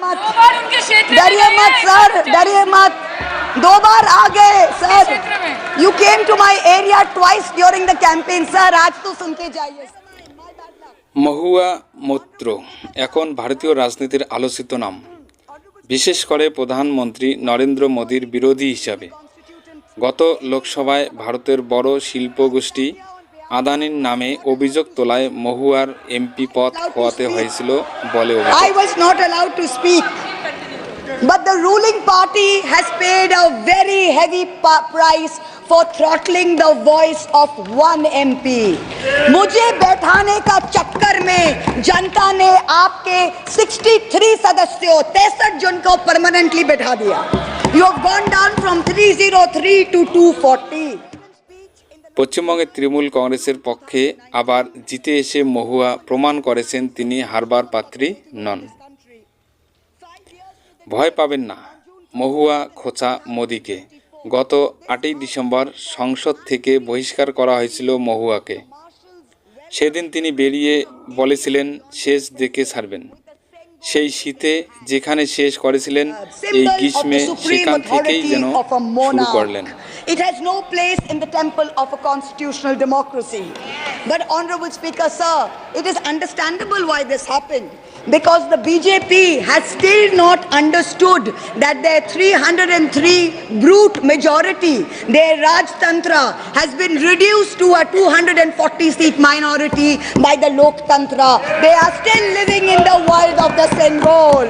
मत दो बार उनके क्षेत्र में डरिए गए मत हैं, सर सब डरिए मत दो बार आ गए सर क्षेत्र में। You came to my area twice during the campaign sir आज तो सुन के जाइए মহুয়া মৈত্র এখন ভারতীয় রাজনীতির আলোচিত নাম বিশেষ করে প্রধানমন্ত্রী নরেন্দ্র মোদীর বিরোধী হিসাবে গত লোকসভায় ভারতের বড় শিল্প গোষ্ঠী আদানির নামে অভিযোগ তোলায় মহুয়ার এমপি পদ খোয়াতে হয়েছিল বলে অভিযোগ I was not allowed to speak. But the ruling party has paid a very heavy pa- price for throttling the voice of one MP. मुझे बैठाने का चक्कर में जनता ने आपके 63 सदस्यों तिरसठ जन को परमानेंटली बैठा दिया you have gone down from 303 to 240 পশ্চিমবঙ্গের তৃণমূল কংগ্রেসের পক্ষে আবার জিতে এসে মহুয়া প্রমাণ করেছেন তিনি, হারবার পাত্রী নন। ভয় পাবেন না, মহুয়া খোঁচা মোদিকে। গত আটই ডিসেম্বর সংসদ থেকে বহিষ্কার করা হয়েছিল মহুয়াকে। সেদিন তিনি বেরিয়ে বলেছিলেন, শেষ দেখে ছাড়বেন। সেই শীতে যেখানে শেষ করেছিলেন এই গ্রীষ্মে সেখান থেকেই যেন শুরু করলেন. It has no place in the temple of a constitutional democracy. But, Honorable Speaker, sir, it is understandable why this happened. Because the BJP has still not understood that their 303 brute majority, their Raj Tantra, has been reduced to a 240 seat minority by the Lok Tantra. They are still living in the world of the Sengol.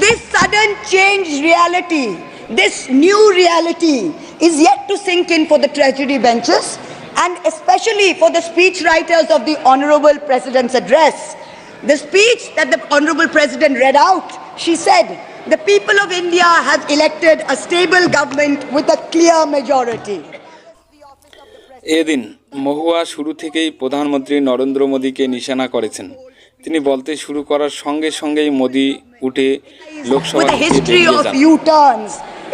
This sudden change reality, this new reality is yet to sink in for the treasury benches and especially for the speech writers of the Honorable President's address. The speech that the Honorable President read out, she said, the people of India have elected a stable government with a clear majority. এদিন মহুয়া শুরু থেকেই প্রধানমন্ত্রী নরেন্দ্র মোদীকে নিশানা করেছেন তিনি বলতে শুরু করার সঙ্গে সঙ্গেই মোদী উঠে Lok Sabha.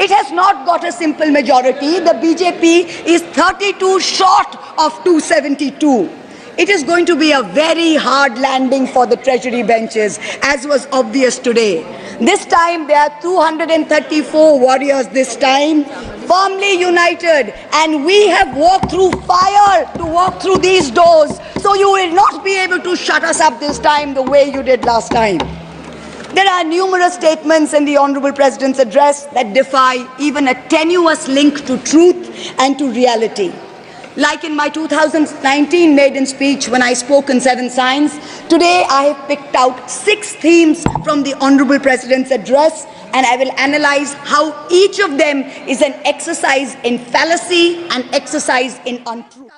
It has not got a simple majority. The BJP is 32 short of 272. It is going to be a very hard landing for the treasury benches, as was obvious today. This time there are 234 warriors this time, firmly united, and we have walked through fire to walk through these doors. So you will not be able to shut us up this time the way you did last time. There are numerous statements in the Honorable President's address that defy even a tenuous link to truth and to reality. Like in my 2019 maiden speech when I spoke in Seven Signs, today I have picked out six themes from the Honorable President's address and I will analyze how each of them is an exercise in fallacy and exercise in untruth.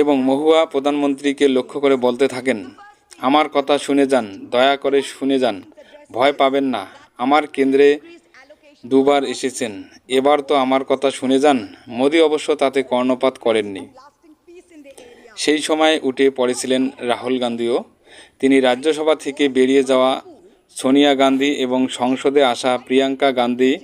এবং মহুয়া প্রধানমন্ত্রীকে লক্ষ্য করে বলতে থাকেন আমার কথা শুনে যান দয়া করে শুনে যান ভয় পাবেন না আমার কেন্দ্রে দুবার এসেছেন। এবার তো আমার কথা শুনে যান। মোদি অবশ্য তাতে কর্ণপাত করেননি। সেই সময় উঠে পড়েছিলেন রাহুল গান্ধীও। তিনি রাজ্যসভা থেকে বেরিয়ে যাওয়া সোনিয়া গান্ধী এবং সংসদে আসা প্রিয়াঙ্কা গান্ধী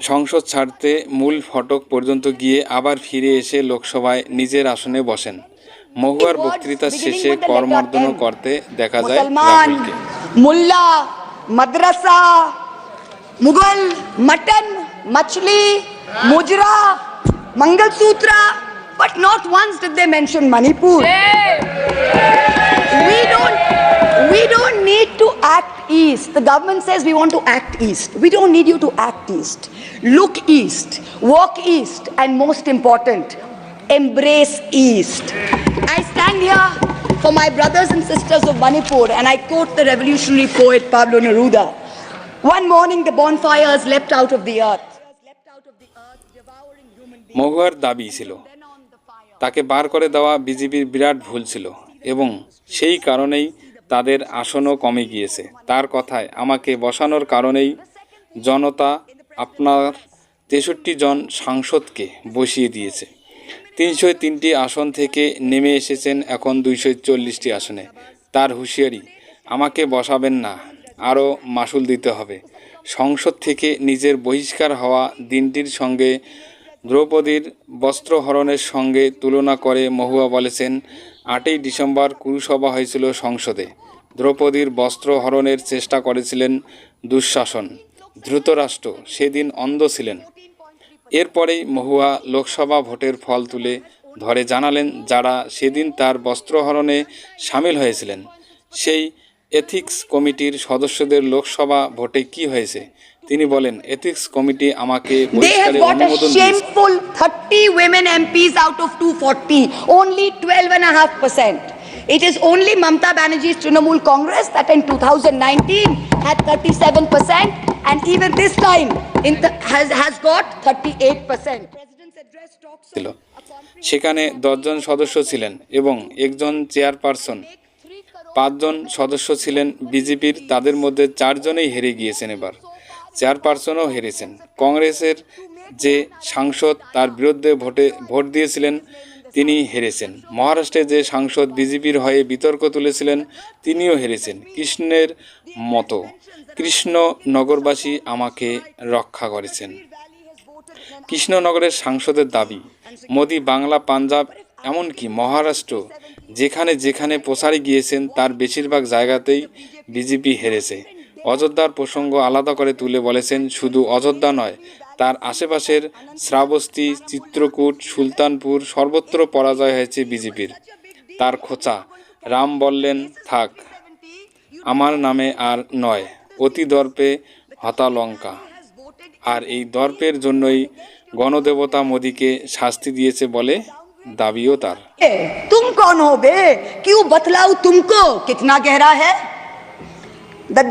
সংসদ ছাড়তে মূল ফটক পর্যন্ত গিয়ে আবার ফিরে এসে লোকসভায় নিজের আসনে বসেন। মহুয়ার বক্তৃতা শেষে কর্মার্দন করতে দেখা যায় মোল্লা मदरसा मुगल मटन मछली मुजरा mangalsutra but not once did they mention manipur we don't we don't need to act east the government says we want to act east we don't need you to act east look east walk east and most important embrace east i stand here for my brothers and sisters of manipur and i quote the revolutionary poet pablo neruda one morning the bonfires leapt out of the earth মহুয়ার দাবি ছিল তাকে বার করে দেওয়া বিজেপির বিরাট ভুল ছিল এবং সেই কারণেই তাদের আসনও কমে গিয়েছে তার কথায় আমাকে বসানোর কারণেই জনতা আপনার তেষট্টি জন সাংসদকে বসিয়ে দিয়েছে তিনশো তিনটি আসন থেকে নেমে এসেছেন এখন দুইশো চল্লিশটি আসনে। তার হুঁশিয়ারি, আমাকে বসাবেন না, আরও মাসুল দিতে হবে। সংসদ থেকে নিজের বহিষ্কার হওয়া দিনটির সঙ্গে দ্রৌপদীর বস্ত্রহরণের সঙ্গে তুলনা করে মহুয়া বলেছেন, আটই ডিসেম্বর কুরুসভা হয়েছিল সংসদে। দ্রৌপদীর বস্ত্রহরণের চেষ্টা করেছিলেন দুঃশাসন। ধৃতরাষ্ট্র সেদিন অন্ধ ছিলেন। এরপরেই মহুয়া লোকসভা ভোটের ফল তুলে ধরে জানালেন যারা সেদিন তার বস্ত্রহরণে সামিল হয়েছিলেন। সেই এথিক্স কমিটির সদস্যদের লোকসভা ভোটে কি হয়েছে? তিনি বলেন এথিক্স কমিটি আমাকে বহিষ্কারের a অনুমোদন দিয়েছে। shameful 30 women MPs out of 240, only 12.5%. It is only Mamta Banerjee's Trinamool Congress that in 2019 had 37%, and even this time in the, has, has got 38%. President's ছিল। সেখানে দশজন সদস্য ছিলেন এবং একজন চেয়ারপারসন। পাঁচজন সদস্য ছিলেন বিজেপির তাদের মধ্যে চারজনেই হেরে গিয়েছেন এবার। চেয়ারপারসনও হেরেছেন। কংগ্রেসের যে সাংসদ তার বিরুদ্ধে ভোটে ভোট দিয়েছিলেন তিনি হেরেছেন। মহারাষ্ট্রে যে সাংসদ বিজেপির হয়ে বিতর্ক তুলেছিলেন, তিনিও হেরেছেন। কৃষ্ণের মতো কৃষ্ণনগরবাসী আমাকে রক্ষা করেছেন। কৃষ্ণনগরের সাংসদের দাবি, মোদি বাংলা, পাঞ্জাব, এমনকি মহারাষ্ট্র, যেখানে যেখানে প্রসারে গিয়েছেন, তার বেশিরভাগ জায়গাতেই বিজেপি হেরেছে। অযোধ্যার প্রসঙ্গ আলাদা করে তুলে বলেছেন, শুধু অযোধ্যা নয় তার আশেপাশের শ্রাবস্তি, চিত্রকূট, সুলতানপুর সর্বত্র পরাজয় হয়েছে বিজেপির। তার খোঁচা, রাম বললেন, থাক, আমার নামে আর নয়, অতি দর্পে হতালঙ্কা আর এই দর্পের জন্যই গণদেবতা মোদীকে শাস্তি দিয়েছে বলে দাবিও তার। তুম কন হবে কিউ বতলাও তুমকো? কিতনা গেহরা হ্যাঁ the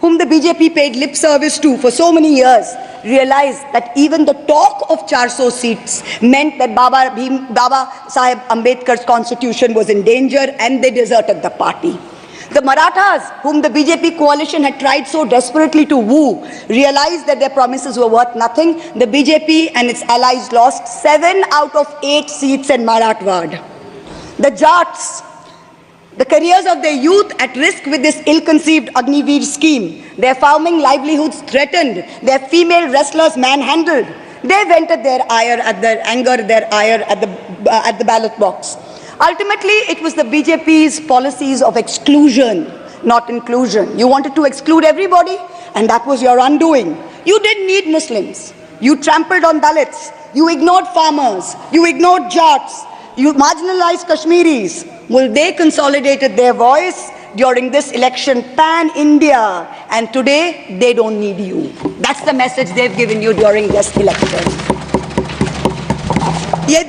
whom the bjp paid lip service to for so many years realized that even the talk of 400 seats meant that baba Bhim, baba sahib ambedkar's constitution was in danger and they deserted the party the Marathas, whom the BJP coalition had tried so desperately to woo, realized that their promises were worth nothing. The BJP and its allies lost seven out of eight seats in Marathwad. The Jats, the careers of their youth at risk with this ill-conceived Agniveer scheme, their farming livelihoods threatened, their female wrestlers manhandled. They vented their ire at their anger, their ire at the, uh, at the ballot box. Ultimately, it was the BJP's policies of exclusion, not inclusion. You wanted to exclude everybody, and that was your undoing. You didn't need Muslims. You trampled on Dalits. You ignored farmers. You ignored Jats. You marginalized Kashmiris. Well, they consolidated their voice during this election pan India, and today they don't need you. That's the message they've given you during this election.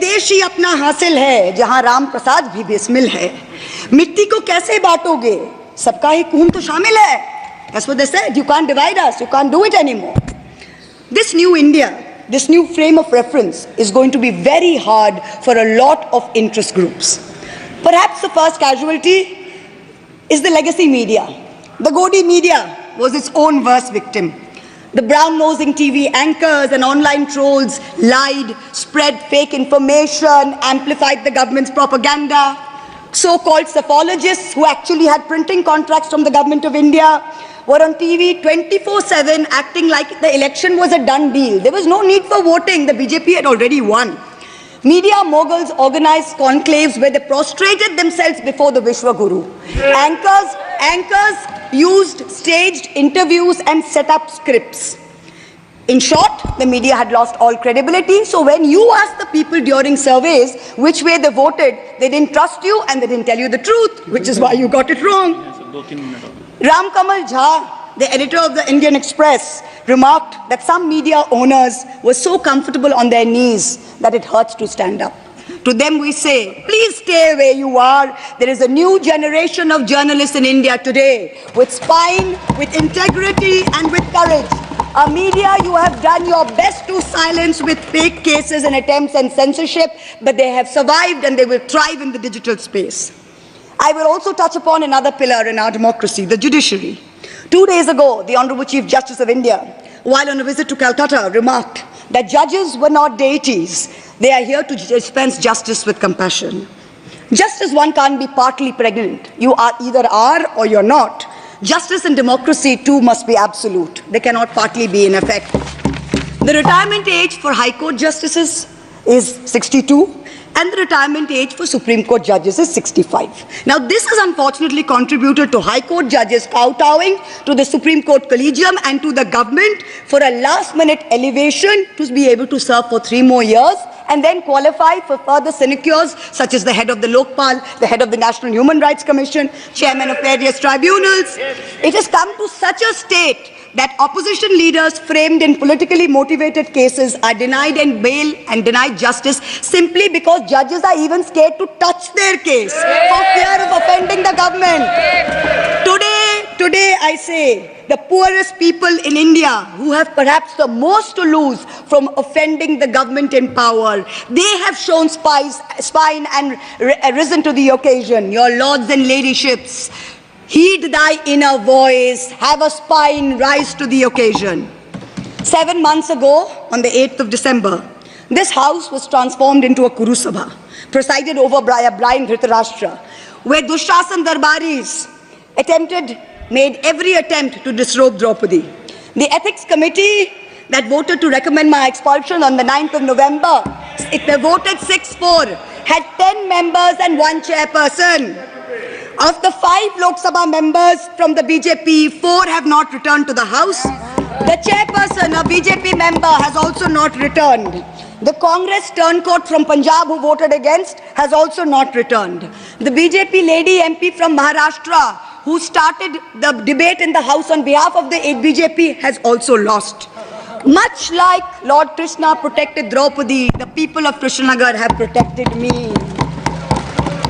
देश ही अपना हासिल है जहाँ राम प्रसाद भी बिस्मिल है मिट्टी को कैसे बांटोगे सबका ही खून तो शामिल है That's what they said. You can't divide us. You can't do it anymore. This new India, this new frame of reference is going to be very hard for a lot of interest groups. Perhaps the first casualty is the legacy media. The Godi media was its own worst victim. The brown nosing TV anchors and online trolls lied, spread fake information, amplified the government's propaganda. So called psephologists who actually had printing contracts from the government of India were on TV 24 7 acting like the election was a done deal. There was no need for voting, the BJP had already won. Media moguls organized conclaves where they prostrated themselves before the Vishwa Guru. Anchors, anchors used staged interviews and set up scripts. In short, the media had lost all credibility. So when you asked the people during surveys which way they voted, they didn't trust you and they didn't tell you the truth, which is why you got it wrong. Ram Kamal Jha, the editor of the Indian Express, remarked that some media owners were so comfortable on their knees that it hurts to stand up. To them, we say, please stay where you are. There is a new generation of journalists in India today with spine, with integrity, and with courage. A media you have done your best to silence with fake cases and attempts and censorship, but they have survived and they will thrive in the digital space. I will also touch upon another pillar in our democracy, the judiciary. Two days ago, the Honorable Chief Justice of India, while on a visit to Calcutta, remarked that judges were not deities. They are here to dispense justice with compassion. Just as one can't be partly pregnant, you are either are or you're not. Justice and democracy too must be absolute. They cannot partly be in effect. The retirement age for High Court justices is 62. and the retirement age for Supreme Court judges is 65. Now, this has unfortunately contributed to High Court judges kowtowing to the Supreme Court Collegium and to the government for a last minute elevation to be able to serve for three more years and then qualify for further sinecures such as the head of the Lokpal, the head of the National Human Rights Commission, chairman of various tribunals. It has come to such a state that opposition leaders framed in politically motivated cases are denied and bail and denied justice simply because judges are even scared to touch their case for fear of offending the government. Today, today I say, the poorest people in India who have perhaps the most to lose from offending the government in power, they have shown spies, spine and uh, risen to the occasion. Your lords and ladyships, heed thy inner voice, have a spine, rise to the occasion. Seven months ago, on the 8th of December, this house was transformed into a Kurusabha, presided over by a blind Dhritarashtra, where Dushashan Darbaris attempted, made every attempt to disrobe Draupadi. The ethics committee that voted to recommend my expulsion on the 9th of November, it voted 6-4, had 10 members and one chairperson. Of the five Lok Sabha members from the BJP, four have not returned to the House. The chairperson, a BJP member, has also not returned. The Congress turncoat from Punjab who voted against has also not returned. The BJP lady MP from Maharashtra who started the debate in the House on behalf of the BJP has also lost. Much like Lord Krishna protected Draupadi, the people of Krishnanagar have protected me.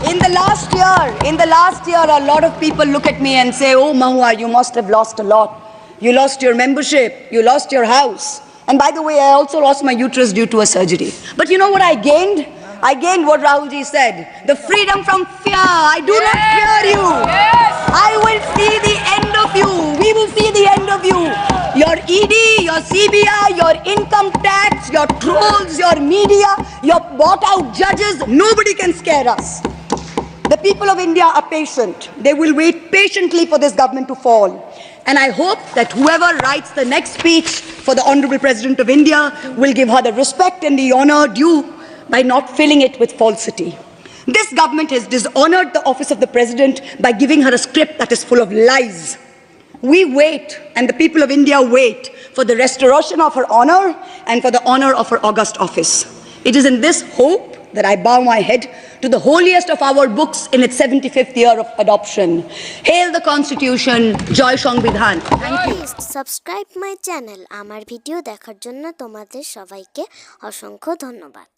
In the last year, in the last year, a lot of people look at me and say, Oh, Mahua, you must have lost a lot. You lost your membership, you lost your house. And by the way, I also lost my uterus due to a surgery. But you know what I gained? I gained what Rahulji said the freedom from fear. I do not fear you. I will see the end of you. We will see the end of you. Your ED, your CBI, your income tax, your trolls, your media, your bought out judges, nobody can scare us. The people of India are patient. They will wait patiently for this government to fall. And I hope that whoever writes the next speech for the Honorable President of India will give her the respect and the honor due by not filling it with falsity. This government has dishonored the office of the President by giving her a script that is full of lies. We wait, and the people of India wait, for the restoration of her honor and for the honor of her august office. It is in this hope that I bow my head to the holiest of our books in its 75th year of adoption. Hail the Constitution, Joy সংবিধান. Subscribe my channel আমার ভিডিও দেখার জন্য তোমাদের সবাইকে অসংখ্য ধন্যবাদ